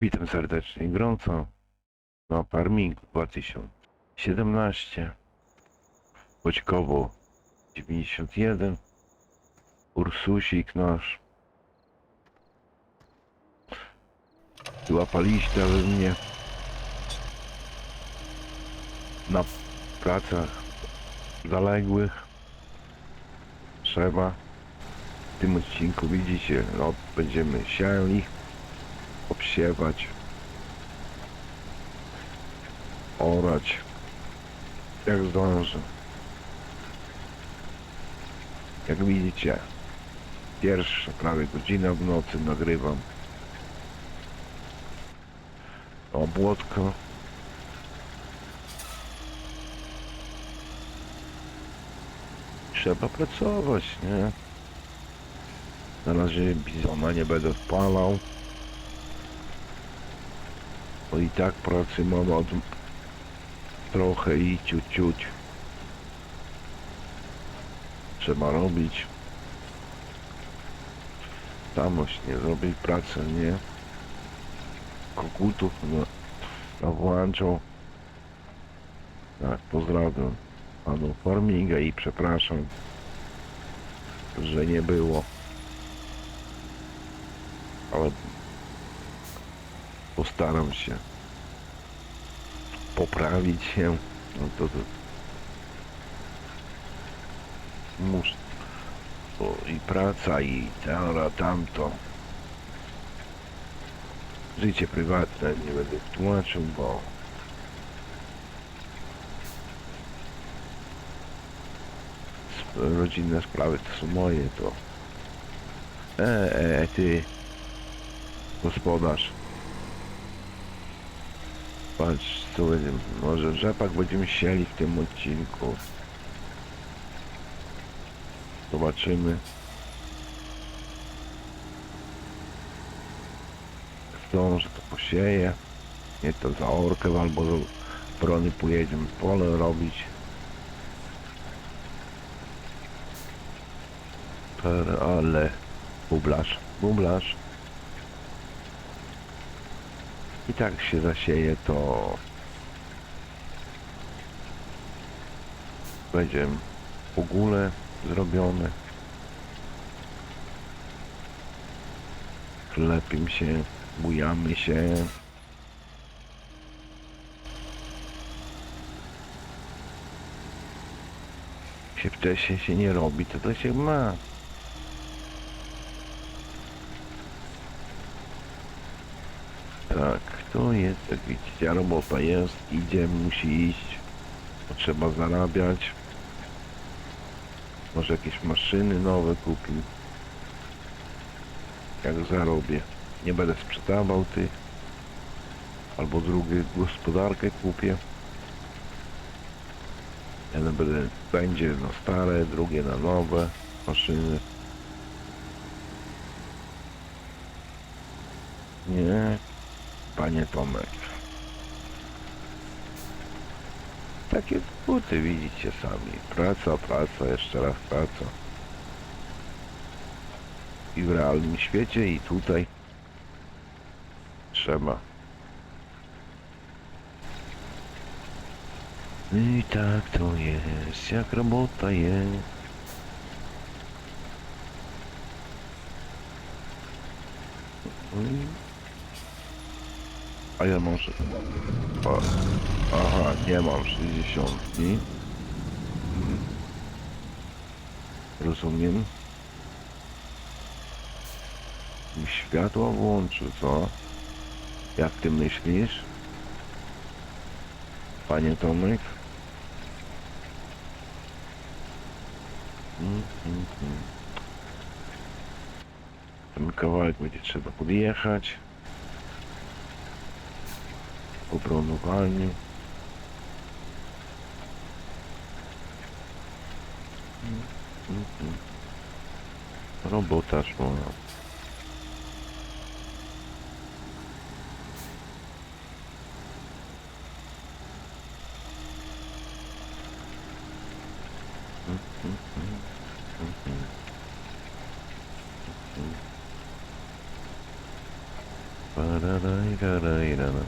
Witam serdecznie gorąco na Farming 2017 Boćkowo 91 Ursusik nasz. Złapaliście we mnie. Na pracach zaległych. Trzeba w tym odcinku widzicie no będziemy siali obsiewać, orać, jak zdążę. Jak widzicie, pierwsza prawie godzina w nocy nagrywam. Obłotko. Trzeba pracować, nie? Na razie bizona nie będę wpalał. Bo i tak pracy mam od trochę i ciut ciut. Trzeba robić. Samość nie zrobić pracę, nie? Kokutów no, no włączą. Tak, pozdrawiam panu Farminga i przepraszam, że nie było. Ale postaram się poprawić się. No to, to muszę. I praca, i teora, tamto. Życie prywatne nie będę tłumaczył, bo rodzinne sprawy to są moje, to e, e, ty gospodarz Patrz, będziemy, może rzepak będziemy sieli w tym odcinku. Zobaczymy. Zdążę to posieję. Nie to za orkę albo za brony pojedziemy pole robić. Ale bublasz, bublasz. I tak się zasieje, to będzie w ogóle zrobione. Klepim się, bujamy się. Się wcześniej się nie robi, to to się ma. Tak, to jest, jak widzicie, robota jest, idzie, musi iść, bo trzeba zarabiać. Może jakieś maszyny nowe kupił. Jak zarobię. Nie będę sprzedawał tych. Albo drugie gospodarkę kupię. Jeden będę, będzie na stare, drugie na nowe maszyny. Nie, panie Tomek. Takie buty widzicie sami. Praca, praca, jeszcze raz praca. I w realnym świecie, i tutaj trzeba. I tak to jest, jak robota jest. Mm. A ja mam... A, aha, nie mam 60. Mhm. Rozumiem. I Światło włączy, co? Jak ty myślisz? Panie Tomek? Mm, mm, mm. Ten kawałek będzie trzeba podjechać po bronowaniu. Mm, mm, mm. Robota szła. Mm, mm, mm, mm, mm. Mm. Pararajrarajrara.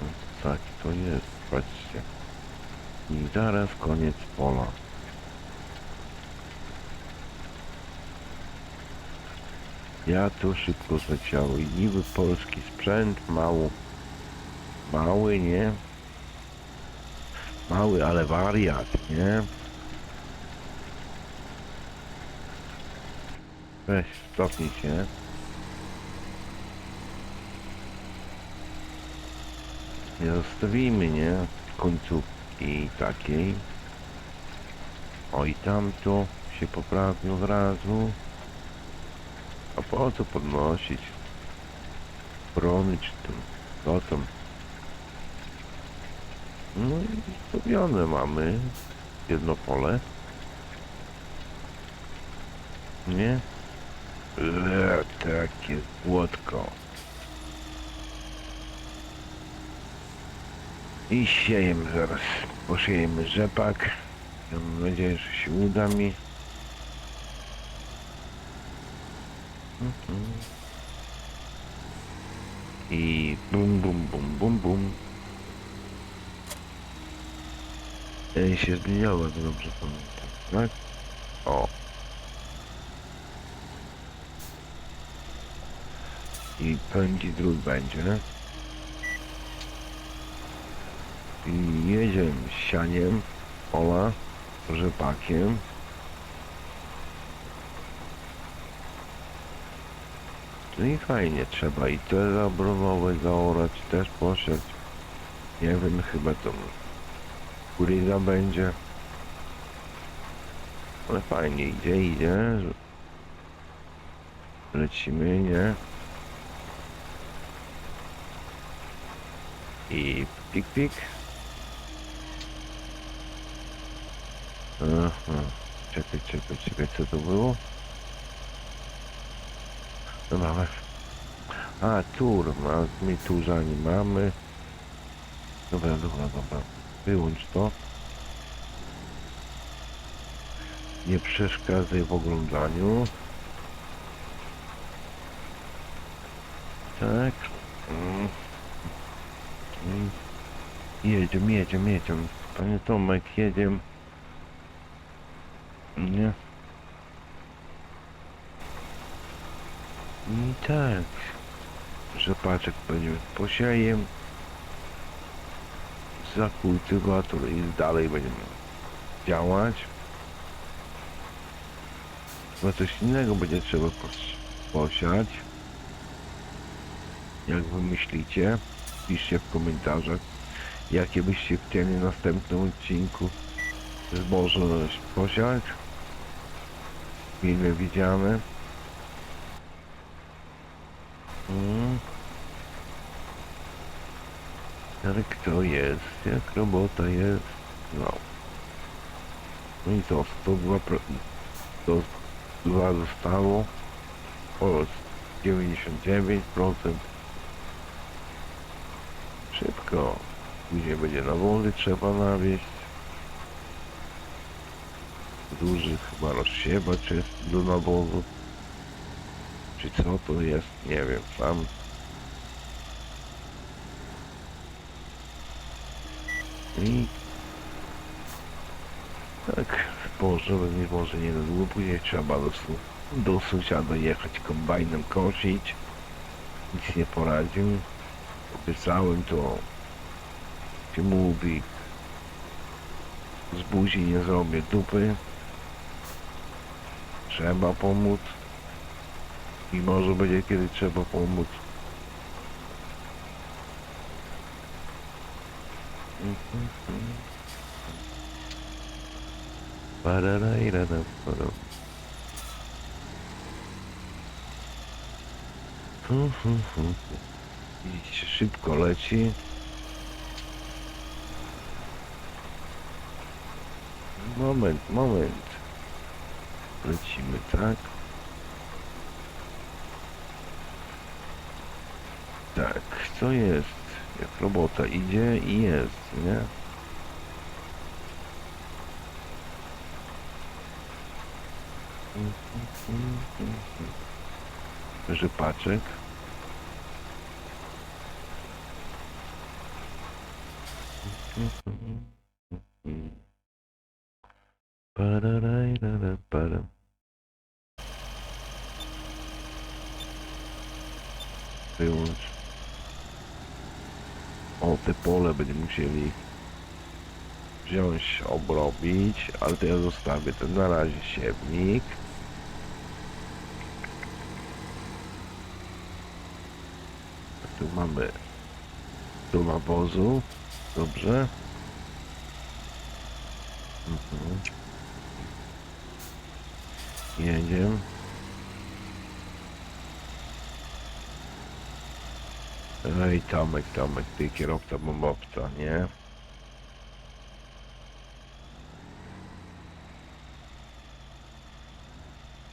No, Tak, to jest, patrzcie. I zaraz koniec pola. Ja tu szybko zleciało i niby polski sprzęt, mało, mały, nie? Mały, ale wariat, nie? Weź, stopnij się. Nie zostawimy, nie? Końcówki takiej. O i tamto się poprawi od razu. A po co podnosić? Brony czy tym? Co tam? No i zrobione mamy. Jedno pole. Nie? Eee, takie słodko. I siejemy zaraz. Posiejemy rzepak. Mam nadzieję, że się uda mi. Mhm. I bum bum bum bum bum. Ej, się zmieniało, to dobrze pamiętam, tak? O. I pędzi drut będzie. I jedziemy z sianiem, pola, rzepakiem. No i fajnie, trzeba i te zabronowe zaorać, też posiać. Nie wiem, chyba to kuryga będzie. Ale fajnie, idzie, idzie. Lecimy, nie? I pik, pik. Aha. Czekaj, czekaj, czekaj, co to było? No mamy. A, tur, ma, my turza nie mamy. Dobra, dobra, dobra. Wyłącz to. Nie przeszkadzaj w oglądaniu. Tak. Mm. Jedziemy, jedziemy, jedziemy. Panie Tomek, jedziemy. Nie. I tak. Rzepaczek będziemy posiejem. Za kultywator i dalej będziemy działać. Chyba coś innego będzie trzeba pos- posiać. Jak wy myślicie? Piszcie w komentarzach, jakie byście chcieli w następnym odcinku zboże posiać. Mile widziane. Mm. Jak to jest? Jak robota jest? No. No i co? 102 pro... 102 zostało. O, 99%. Szybko. Później będzie nawozy trzeba nawieść. Duży chyba rozsiewacz jest do nawozu. Czy co to jest? Nie wiem, sam. I tak, zboże nie może nie długo, później trzeba do, do sąsiada jechać kombajnem kosić. Nic nie poradził. Obiecałem to się mówi z buzi nie zrobię dupy. Trzeba pomóc. I może będzie kiedy trzeba pomóc. Mhm. Pararajrara, para. Mhm. Widzicie, szybko leci. Moment, moment. Lecimy, tak? Tak, co jest? Jak robota idzie i jest, nie? Rzepaczek. Pararajrara, Wyłącz. O, te pole będziemy musieli wziąć, obrobić, ale to ja zostawię ten na razie siewnik. Tu mamy tu nawozu, dobrze. Mhm. Jedziemy. Ej, Tomek, Tomek, ty kierowca bombowca, nie?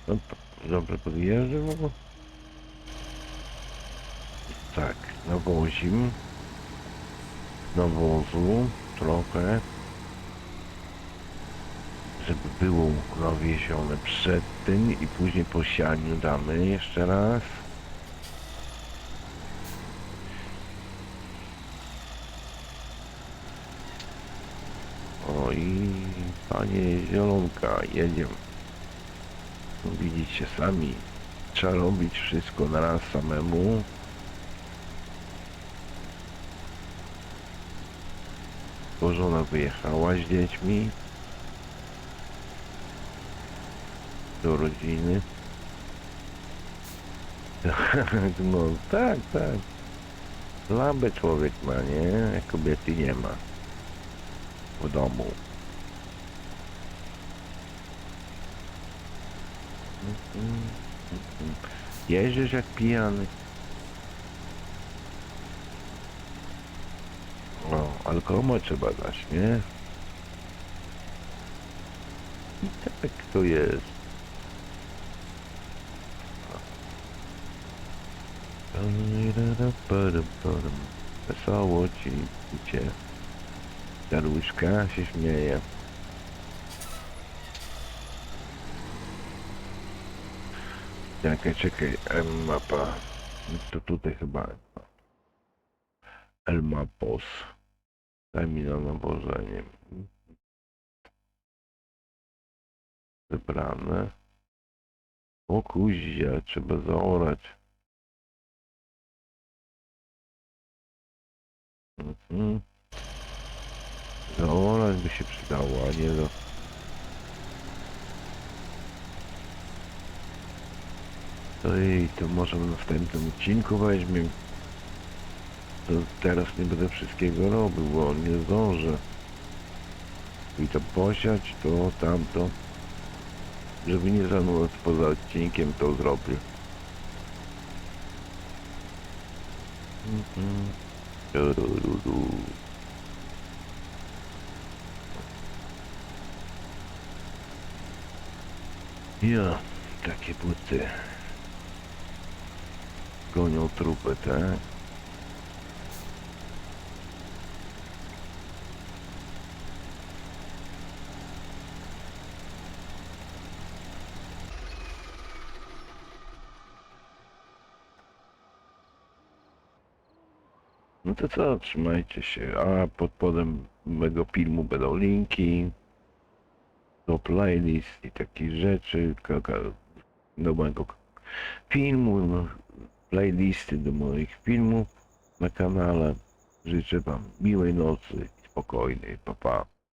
No, Dobrze podjeżdżam, no bo... Tak, nawozim. Nawozu trochę. Żeby było nawiezione przed tym i później po sianiu damy jeszcze raz. O i panie Zielonka, jedziemy. Widzicie sami, trzeba robić wszystko na raz samemu. Bo żona wyjechała z dziećmi do rodziny. No tak, tak. Lambę człowiek ma, nie? Kobiety nie ma w domu. Jeździsz jak pijany. No, alkohol trzeba dać, nie? I tak to jest. Wesoło ci idzie. Jaruszka się śmieje. Czekaj, czekaj, mapa. To tutaj chyba. El Mapos. Daj mi na nawożenie. Wybrane. O kuźnia, trzeba zaorać. Mhm. Zaorać by się przydało, a nie do... To i to może w następnym odcinku weźmie. To teraz nie będę wszystkiego robił, bo nie zdążę. I to posiać, to tamto. Żeby nie zanudzać poza odcinkiem, to zrobię. Mhm. Turururu. Ja, takie buty. Gonią trupy, tak? No to co, trzymajcie się. A pod podem mego filmu będą linki do playlist i takich rzeczy, do mojego filmu, playlisty do moich filmów na kanale. Życzę Wam miłej nocy i spokojnej. Pa, pa.